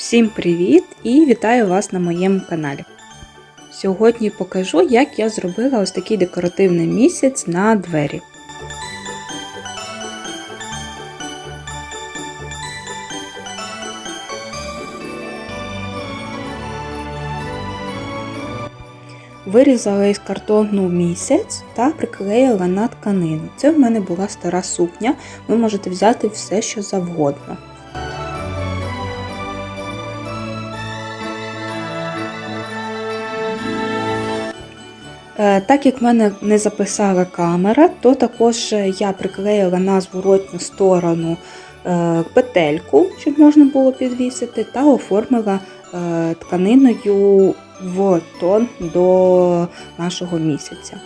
Всім привіт і вітаю вас на моєму каналі. Сьогодні покажу, як я зробила ось такий декоративний місяць на двері. Вирізала із картону місяць та приклеїла на тканину. Це в мене була стара сукня, ви можете взяти все, що завгодно. Так як в мене не записала камера, то також я приклеїла на зворотню сторону е, петельку, щоб можна було підвісити, та оформила е, тканиною в тон до нашого місяця.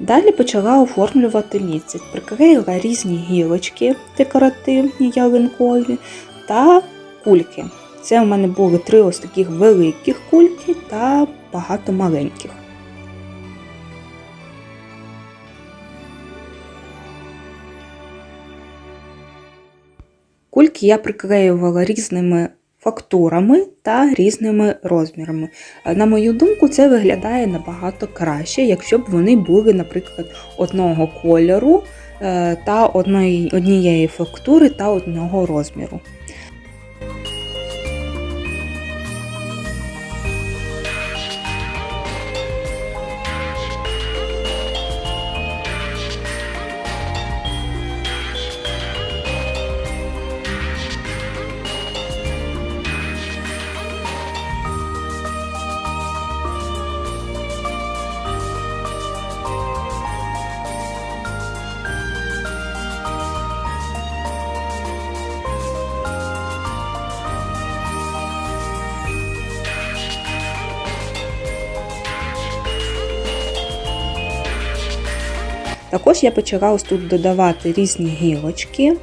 Далі почала оформлювати місяць. Приклеїла різні гілочки декоративні ялинкові та кульки. Це у мене були три ось таких великих кульки та багато маленьких. Кульки я приклеювала різними фактурами та різними розмірами. На мою думку, це виглядає набагато краще, якщо б вони були, наприклад, одного кольору е, та однієї фактури та одного розміру. Також я почала ось тут додавати різні гілочки.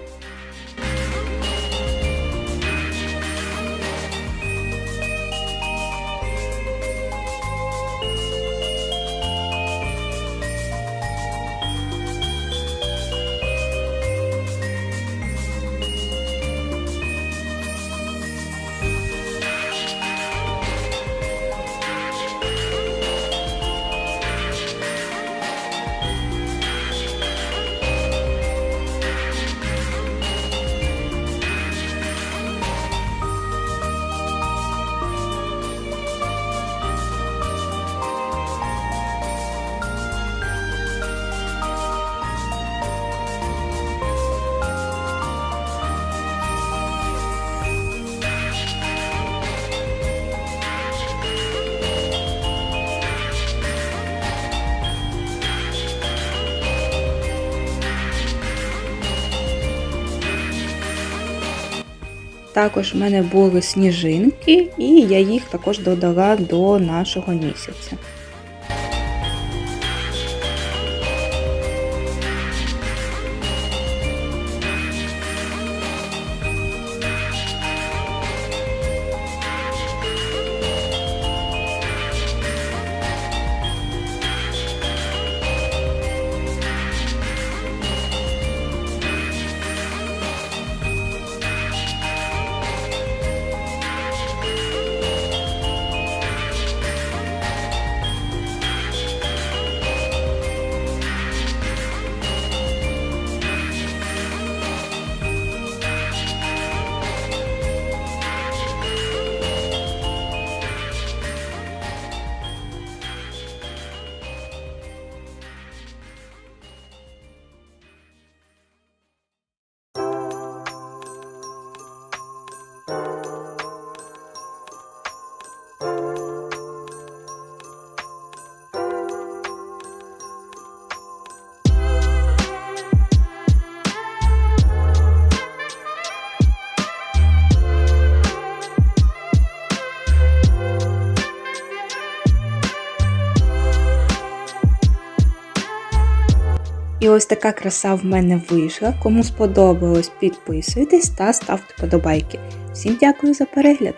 Також в мене були сніжинки, і я їх також додала до нашого місяця. І ось така краса в мене вийшла. Кому сподобалось, підписуйтесь та ставте подобайки. Всім дякую за перегляд!